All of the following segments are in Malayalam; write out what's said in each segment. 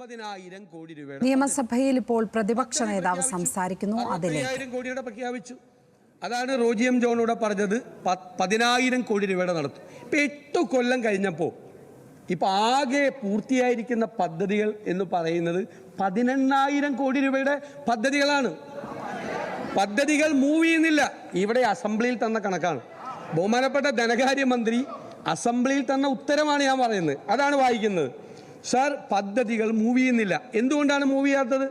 ഒമ്പതിനായിരം കോടി രൂപ നിയമസഭയിൽ ഇപ്പോൾ പ്രതിപക്ഷ നേതാവ് സംസാരിക്കുന്നു. അതിലേക്ക്. കോടിയുടെ പ്രഖ്യാപിച്ചു. അതാണ് റോജിയം ജോണൂടെ പറഞ്ഞത്. പതിനായിരം കോടി രൂപയുടെ നടത്തും. ഇപ്പൊ എട്ട് കൊല്ലം കഴിഞ്ഞപ്പോൾ ഇപ്പൊ ആകെ പൂർത്തിയായിരിക്കുന്ന പദ്ധതികൾ എന്ന് പറയുന്നത് പതിനെണ്ണായിരം കോടി രൂപയുടെ പദ്ധതികളാണ്. പദ്ധതികൾ മൂവ് ചെയ്യുന്നില്ല. ഇവിടെ അസംബ്ലിയിൽ തന്ന കണക്കാണ്. ബഹുമാനപ്പെട്ട ധനകാര്യമന്ത്രി അസംബ്ലിയിൽ തന്ന ഉത്തരമാണ് ഞാൻ പറയുന്നത്. അതാണ് വായിക്കുന്നത്. സാർ പദ്ധതികൾ മൂവ് ചെയ്യുന്നില്ല. എന്തുകൊണ്ടാണ് മൂവ് ചെയ്യാത്തത്?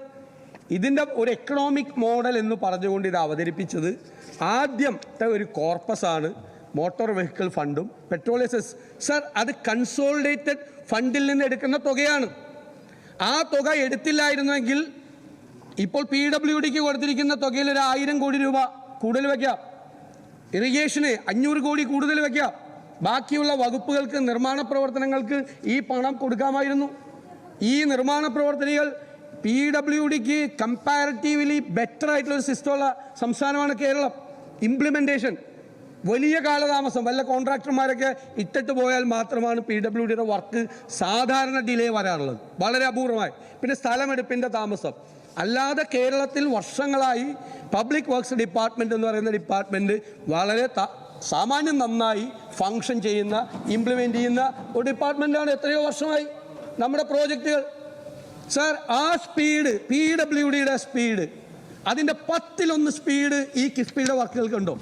ഇതിന്റെ ഒരു എക്കണോമിക് മോഡൽ എന്ന് പറഞ്ഞുകൊണ്ട് ഇത് അവതരിപ്പിച്ചത് ആദ്യത്തെ ഒരു കോർപ്പസ് ആണ് മോട്ടോർ വെഹിക്കിൾ ഫണ്ടും പെട്രോളിയസസ് സാർ അത് കൺസോളിഡേറ്റഡ് ഫണ്ടിൽ നിന്ന് എടുക്കുന്ന തുകയാണ്. ആ തുക എടുത്തില്ലായിരുന്നെങ്കിൽ ഇപ്പോൾ പി ഡബ്ല്യു ഡിക്ക് കൊടുത്തിരിക്കുന്ന തുകയിൽ ഒരു ആയിരം കോടി രൂപ കൂടുതൽ വയ്ക്കാം ഇറിഗേഷന് അഞ്ഞൂറ് കോടി കൂടുതൽ വയ്ക്കാം ബാക്കിയുള്ള വകുപ്പുകൾക്ക് നിർമ്മാണ പ്രവർത്തനങ്ങൾക്ക് ഈ പണം കൊടുക്കാമായിരുന്നു. ഈ നിർമ്മാണ പ്രവർത്തനങ്ങൾ പി ഡബ്ല്യു ഡിക്ക് കമ്പാരിറ്റീവ്ലി ബെറ്റർ ആയിട്ടുള്ള സിസ്റ്റമുള്ള സംസ്ഥാനമാണ് കേരളം. ഇംപ്ലിമെന്റേഷൻ വലിയ കാലതാമസം. വല്ല കോൺട്രാക്ടർമാരൊക്കെ ഇട്ടിട്ട് പോയാൽ മാത്രമാണ് പി ഡബ്ല്യു ഡിയുടെ വർക്ക് സാധാരണ ഡിലേ വരാറുള്ളത്. വളരെ അപൂർവമായി പിന്നെ സ്ഥലമെടുപ്പിന്റെ താമസം. അല്ലാതെ കേരളത്തിൽ വർഷങ്ങളായി പബ്ലിക് വർക്ക്സ് ഡിപ്പാർട്ട്മെന്റ് എന്ന് പറയുന്ന ഡിപ്പാർട്ട്മെന്റ് വളരെ സാമാന്യം നന്നായി ഫങ്ഷൻ ചെയ്യുന്ന ഇംപ്ലിമെന്റ് ചെയ്യുന്ന ഒരു ഡിപ്പാർട്ട്മെന്റാണ് എത്രയോ വർഷമായി നമ്മുടെ പ്രോജക്റ്റുകൾ സാർ ആ സ്പീഡ് പി ഡബ്ല്യു ഡിയുടെ സ്പീഡ് അതിന്റെ പത്തിലൊന്ന് സ്പീഡ് ഈ കിഫ്ബിയുടെ വർക്കുകൾക്കുണ്ടോ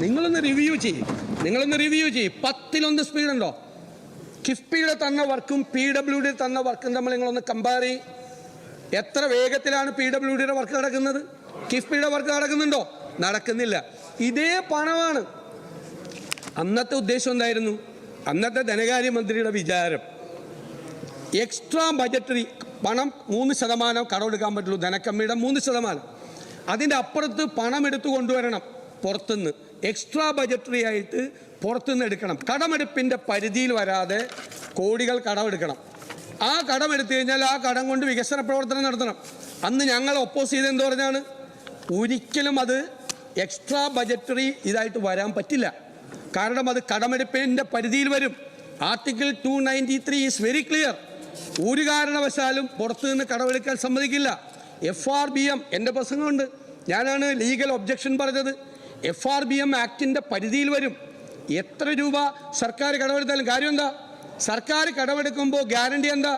നിങ്ങളൊന്ന് റിവ്യൂ ചെയ്യും. നിങ്ങളൊന്ന് റിവ്യൂ ചെയ്യും. പത്തിലൊന്ന് സ്പീഡ് ഉണ്ടോ? കിഫ്ബിയുടെ തന്ന വർക്കും പി ഡബ്ല്യു ഡി തന്ന വർക്കും തമ്മിൽ നിങ്ങളൊന്ന് കമ്പയർ ചെയ്യും. എത്ര വേഗത്തിലാണ് പി ഡബ്ല്യു ഡിയുടെ വർക്ക് നടക്കുന്നത്? കിഫ്ബിയുടെ വർക്ക് നടക്കുന്നുണ്ടോ? നടക്കുന്നില്ല. ഇതേ പണമാണ്. അന്നത്തെ ഉദ്ദേശം എന്തായിരുന്നു? അന്നത്തെ ധനകാര്യമന്ത്രിയുടെ വിചാരം. എക്സ്ട്രാ ബജറ്ററി പണം മൂന്ന് ശതമാനം കടമെടുക്കാൻ പറ്റുള്ളൂ. ധനക്കമ്മിയുടെ മൂന്ന് ശതമാനം. അതിന്റെ അപ്പുറത്ത് പണം എടുത്തു കൊണ്ടുവരണം പുറത്തുനിന്ന്. എക്സ്ട്രാ ബജറ്ററി ആയിട്ട് പുറത്തുനിന്ന് എടുക്കണം. കടമെടുപ്പിന്റെ പരിധിയിൽ വരാതെ കോടികൾ കടമെടുക്കണം. ആ കടമെടുത്തു കഴിഞ്ഞാൽ ആ കടം കൊണ്ട് വികസന പ്രവർത്തനം നടത്തണം. അന്ന് ഞങ്ങൾ ഒപ്പോസ് ചെയ്ത് എന്ത് പറഞ്ഞാണ്? ഒരിക്കലും അത് എക്സ്ട്രാ ബജറ്ററി ഇതായിട്ട് വരാൻ പറ്റില്ല. കാരണം അത് കടമെടുപ്പിന്റെ പരിധിയിൽ വരും. Article two ninety three is very clear ഒരു കാരണവശാലും പുറത്തു നിന്ന് കടമെടുക്കാൻ സമ്മതിക്കില്ല. എഫ് ആർ ബി എം എന്റെ പ്രസംഗമുണ്ട്. ഞാനാണ് ലീഗൽ ഒബ്ജക്ഷൻ പറഞ്ഞത്. എഫ് ആർ ബി എം ആക്ടിന്റെ പരിധിയിൽ വരും. എത്ര രൂപ സർക്കാർ കടമെടുത്താലും കാര്യം എന്താ? സർക്കാർ കടമെടുക്കുമ്പോൾ ഗ്യാരണ്ടി എന്താ?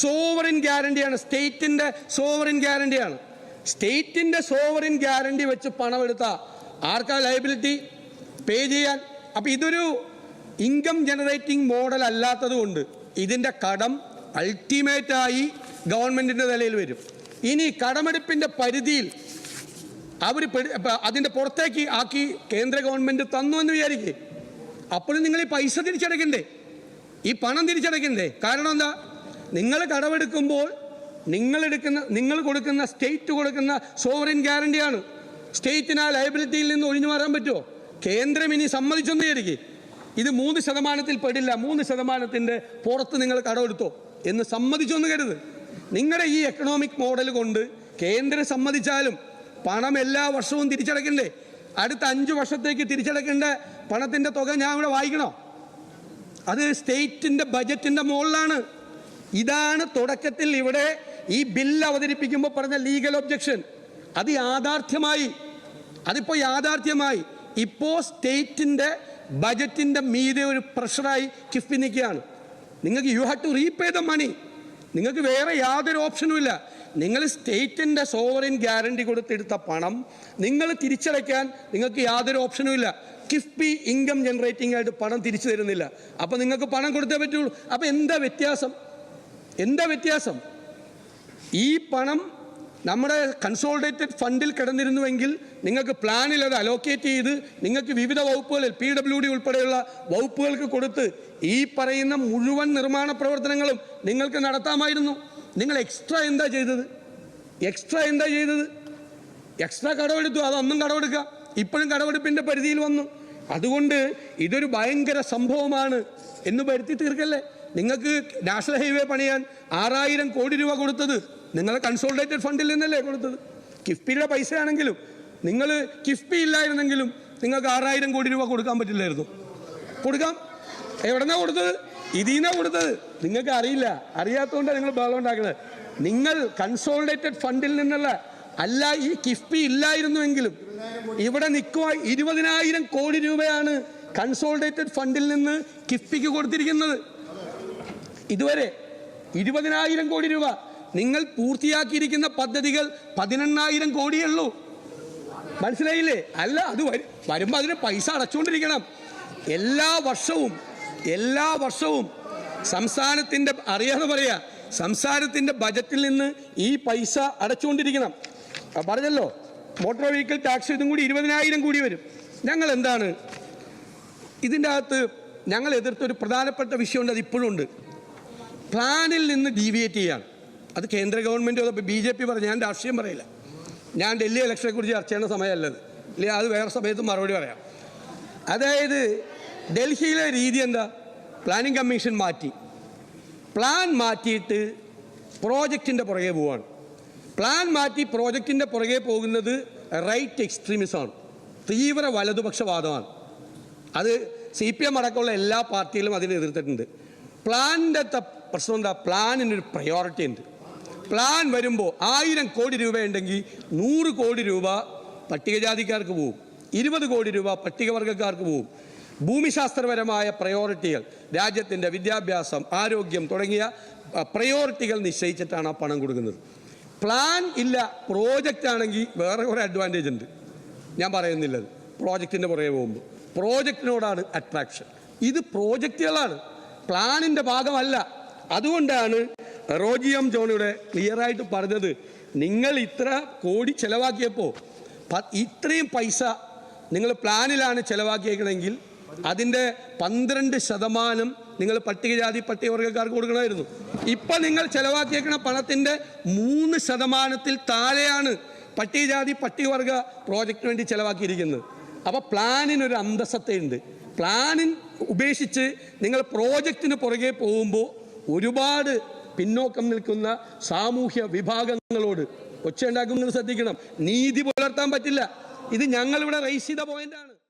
സോവറിൻ ഗ്യാരണ്ടിയാണ് സ്റ്റേറ്റിന്റെ സോവറിൻ ഗ്യാരണ്ടിയാണ് സ്റ്റേറ്റിന്റെ സോവറിൻ ഗ്യാരണ്ടി വെച്ച് പണമെടുത്താൽ ആർക്കാ ലയബിലിറ്റി പേ ചെയ്യാൻ. അപ്പം ഇതൊരു ഇൻകം ജനറേറ്റിംഗ് മോഡൽ അല്ലാത്തത് കൊണ്ട് ഇതിന്റെ കടം അൾട്ടിമേറ്റായി ഗവൺമെന്റിന്റെ നിലയിൽ വരും. ഇനി കടമെടുപ്പിന്റെ പരിധിയിൽ അവർ അതിന്റെ പുറത്തേക്ക് ആക്കി കേന്ദ്ര ഗവൺമെന്റ് തന്നു എന്ന് വിചാരിക്കേ. അപ്പോഴും നിങ്ങൾ ഈ പൈസ തിരിച്ചടയ്ക്കണ്ടേ? ഈ പണം തിരിച്ചടയ്ക്കണ്ടേ? കാരണം എന്താ? നിങ്ങൾ കടമെടുക്കുമ്പോൾ നിങ്ങളെടുക്കുന്ന നിങ്ങൾ കൊടുക്കുന്ന സ്റ്റേറ്റ് കൊടുക്കുന്ന സോവറിൻ ഗ്യാരണ്ടിയാണ് സ്റ്റേറ്റിന് ആ ലയബിലിറ്റിയിൽ നിന്ന് ഒഴിഞ്ഞു മാറാൻ പറ്റുമോ കേന്ദ്രം ഇനി സമ്മതിച്ചെന്ന് വിചാരിക്കും ഇത് മൂന്ന് ശതമാനത്തിൽ പെടില്ല. മൂന്ന് ശതമാനത്തിന്റെ പുറത്ത് നിങ്ങൾ കടമെടുത്തോ എന്ന് സമ്മതിച്ചൊന്ന് കരുത്. നിങ്ങളുടെ ഈ എക്കണോമിക് മോഡൽ കൊണ്ട് കേന്ദ്രം സമ്മതിച്ചാലും പണം എല്ലാ വർഷവും തിരിച്ചടക്കണ്ടേ? അടുത്ത അഞ്ച് വർഷത്തേക്ക് തിരിച്ചടക്കേണ്ട പണത്തിന്റെ തുക ഞാൻ ഇവിടെ വായിക്കണോ? അത് സ്റ്റേറ്റിന്റെ ബജറ്റിന്റെ മുകളിലാണ്. ഇതാണ് തുടക്കത്തിൽ ഇവിടെ ഈ ബില്ല് അവതരിപ്പിക്കുമ്പോൾ പറഞ്ഞ ലീഗൽ ഒബ്ജക്ഷൻ. അത് യാഥാർത്ഥ്യമായി. അതിപ്പോൾ യാഥാർത്ഥ്യമായി. ഇപ്പോൾ സ്റ്റേറ്റിന്റെ ബജറ്റിന്റെ മീതെ ഒരു പ്രഷറായി കിഫ്ബി നിൽക്കുകയാണ്. നിങ്ങൾക്ക് you have to repay the money നിങ്ങൾക്ക് വേറെ യാതൊരു ഓപ്ഷനും ഇല്ല. നിങ്ങൾ സ്റ്റേറ്റിന്റെ സോവറിൻ ഗ്യാരണ്ടി കൊടുത്തെടുത്ത പണം നിങ്ങൾ തിരിച്ചടയ്ക്കാൻ നിങ്ങൾക്ക് യാതൊരു ഓപ്ഷനും ഇല്ല. കിഫ്ബി ഇൻകം ജനറേറ്റിംഗ് ആയിട്ട് പണം തിരിച്ചു തരുന്നില്ല. അപ്പോൾ നിങ്ങൾക്ക് പണം കൊടുത്തേ പറ്റുള്ളൂ. അപ്പോൾ എന്താ വ്യത്യാസം? എന്താ വ്യത്യാസം? ഈ പണം നമ്മുടെ കൺസോൾഡേറ്റഡ് ഫണ്ടിൽ കിടന്നിരുന്നുവെങ്കിൽ നിങ്ങൾക്ക് പ്ലാനിൽ അത് അലോക്കേറ്റ് ചെയ്ത് നിങ്ങൾക്ക് വിവിധ വകുപ്പുകളിൽ പി ഡബ്ല്യു ഡി ഉൾപ്പെടെയുള്ള വകുപ്പുകൾക്ക് കൊടുത്ത് ഈ പറയുന്ന മുഴുവൻ നിർമ്മാണ പ്രവർത്തനങ്ങളും നിങ്ങൾക്ക് നടത്താമായിരുന്നു. നിങ്ങൾ എക്സ്ട്രാ എന്താ ചെയ്തത്? എക്സ്ട്രാ എന്താ ചെയ്തത്? എക്സ്ട്രാ കടമെടുത്തു. അതൊന്നും കടമെടുക്കുക. ഇപ്പോഴും കടമെടുപ്പിന്റെ പരിധിയിൽ വന്നു. അതുകൊണ്ട് ഇതൊരു ഭയങ്കര സംഭവമാണ് എന്ന് വരുത്തി തീർക്കല്ലേ? നിങ്ങൾക്ക് നാഷണൽ ഹൈവേ പണിയാൻ ആറായിരം കോടി രൂപ കൊടുത്തത്. നിങ്ങൾ കൺസോൾട്ടേറ്റഡ് ഫണ്ടിൽ നിന്നല്ലേ കൊടുത്തത്? കിഫ്ബിയുടെ പൈസയാണെങ്കിലും നിങ്ങൾ കിഫ്ബി ഇല്ലായിരുന്നെങ്കിലും നിങ്ങൾക്ക് ആറായിരം കോടി രൂപ കൊടുക്കാൻ പറ്റില്ലായിരുന്നു. കൊടുക്കാം. എവിടെന്നാ കൊടുത്തത്? ഇതിന്നാ കൊടുത്തത്. നിങ്ങൾക്ക് അറിയില്ല. അറിയാത്തതുകൊണ്ടാണ് നിങ്ങൾ ബഹളം ഉണ്ടാക്കുന്നത് നിങ്ങൾ കൺസോൾട്ടേറ്റഡ് ഫണ്ടിൽ നിന്നുള്ള അല്ല ഈ കിഫ്ബി ഇല്ലായിരുന്നുവെങ്കിലും ഇവിടെ നിൽക്കുക ഇരുപതിനായിരം കോടി രൂപയാണ് കൺസോൾട്ടേറ്റഡ് ഫണ്ടിൽ നിന്ന് കിഫ്ബിക്ക് കൊടുത്തിരിക്കുന്നത്. ഇതുവരെ ഇരുപതിനായിരം കോടി രൂപ നിങ്ങൾ പൂർത്തിയാക്കിയിരിക്കുന്ന പദ്ധതികൾ പതിനെണ്ണായിരം കോടിയേ ഉള്ളൂ. മനസ്സിലായില്ലേ? അല്ല അത് വരും വരുമ്പോൾ അതിന് പൈസ അടച്ചുകൊണ്ടിരിക്കണം എല്ലാ വർഷവും എല്ലാ വർഷവും സംസ്ഥാനത്തിന്റെ അറിയാതെ പറയുക സംസ്ഥാനത്തിന്റെ ബജറ്റിൽ നിന്ന് ഈ പൈസ അടച്ചുകൊണ്ടിരിക്കണം പറഞ്ഞല്ലോ? മോട്ടോർ വെഹിക്കിൾ ടാക്സ് ഇതും കൂടി ഇരുപതിനായിരം കൂടി വരും. ഞങ്ങൾ എന്താണ് ഇതിന്റെ അകത്ത് ഞങ്ങൾ എതിർത്തൊരു പ്രധാനപ്പെട്ട വിഷയമുണ്ട് അത് ഇപ്പോഴും ഉണ്ട് പ്ലാനിൽ നിന്ന് ഡീവിയേറ്റ് ചെയ്യാണ്. അത് കേന്ദ്ര ഗവൺമെന്റ് ബി ജെ പി പറഞ്ഞു ഞാൻ രാഷ്ട്രീയം പറയില്ല. ഞാൻ ഡൽഹി ഇലക്ഷനെ കുറിച്ച് ചർച്ച ചെയ്യുന്ന സമയമല്ലത്. ഇല്ല അത് വേറെ സമയത്ത് മറുപടി പറയാം. അതായത് ഡൽഹിയിലെ രീതി എന്താ? പ്ലാനിംഗ് കമ്മീഷൻ മാറ്റി. പ്ലാൻ മാറ്റിയിട്ട് പ്രോജക്റ്റിന്റെ പുറകെ പോവാണ്. പ്ലാൻ മാറ്റി പ്രോജക്റ്റിന്റെ പുറകെ പോകുന്നത് റൈറ്റ് എക്സ്ട്രീമിസമാണ് തീവ്ര വലതുപക്ഷവാദമാണ്. അത് സി പി എം അടക്കമുള്ള എല്ലാ പാർട്ടികളും അതിനെ എതിർത്തിട്ടുണ്ട്. പ്ലാനിന്റെ പ്രശ്നം എന്താ? പ്ലാനിനൊരു പ്രയോറിറ്റി ഉണ്ട്. പ്ലാൻ വരുമ്പോൾ ആയിരം കോടി രൂപ ഉണ്ടെങ്കിൽ നൂറ് കോടി രൂപ പട്ടികജാതിക്കാർക്ക് പോവും. ഇരുപത് കോടി രൂപ പട്ടികവർഗക്കാർക്ക് പോവും. ഭൂമിശാസ്ത്രപരമായ പ്രയോറിറ്റികൾ രാജ്യത്തിന്റെ വിദ്യാഭ്യാസം ആരോഗ്യം തുടങ്ങിയ പ്രയോറിറ്റികൾ നിശ്ചയിച്ചിട്ടാണ് ആ പണം കൊടുക്കുന്നത്. പ്ലാൻ ഇല്ല പ്രോജക്റ്റ് ആണെങ്കിൽ വേറെ കുറേ അഡ്വാന്റേജ് ഉണ്ട്. ഞാൻ പറയുന്നില്ലത് പ്രോജക്റ്റിന്റെ പുറകെ പോകുമ്പോൾ. പ്രോജക്റ്റിനോടാണ് അട്രാക്ഷൻ ഇത് പ്രോജക്റ്റുകളാണ്. പ്ലാനിന്റെ ഭാഗമല്ല. അതുകൊണ്ടാണ് റോജിയം ജോണിയുടെ ക്ലിയറായിട്ട് പറഞ്ഞത് നിങ്ങൾ ഇത്ര കോടി ചെലവാക്കിയപ്പോൾ ഇത്രയും പൈസ നിങ്ങൾ പ്ലാനിലാണ് ചെലവാക്കിയേക്കണമെങ്കിൽ അതിന്റെ പന്ത്രണ്ട് ശതമാനം നിങ്ങൾ പട്ടികജാതി പട്ടികവർഗക്കാർക്ക് കൊടുക്കണമായിരുന്നു. ഇപ്പം നിങ്ങൾ ചെലവാക്കിയേക്കുന്ന പണത്തിന്റെ മൂന്ന് ശതമാനത്തിൽ താഴെയാണ് പട്ടികജാതി പട്ടികവർഗ പ്രോജക്റ്റിന് വേണ്ടി ചെലവാക്കിയിരിക്കുന്നത്. അപ്പോൾ പ്ലാനിനൊരു അന്തസ്സത്തയുണ്ട് പ്ലാനിൻ ഉപേക്ഷിച്ച് നിങ്ങൾ പ്രോജക്റ്റിന് പുറകെ പോകുമ്പോൾ ഒരുപാട് പിന്നോക്കം നിൽക്കുന്ന സാമൂഹ്യ വിഭാഗങ്ങളോട് ഒച്ചയുണ്ടാക്കുമെന്ന് ശ്രദ്ധിക്കണം. നീതി പുലർത്താൻ പറ്റില്ല. ഇത് ഞങ്ങളിവിടെ റൈസ് ചെയ്ത പോയിന്റാണ്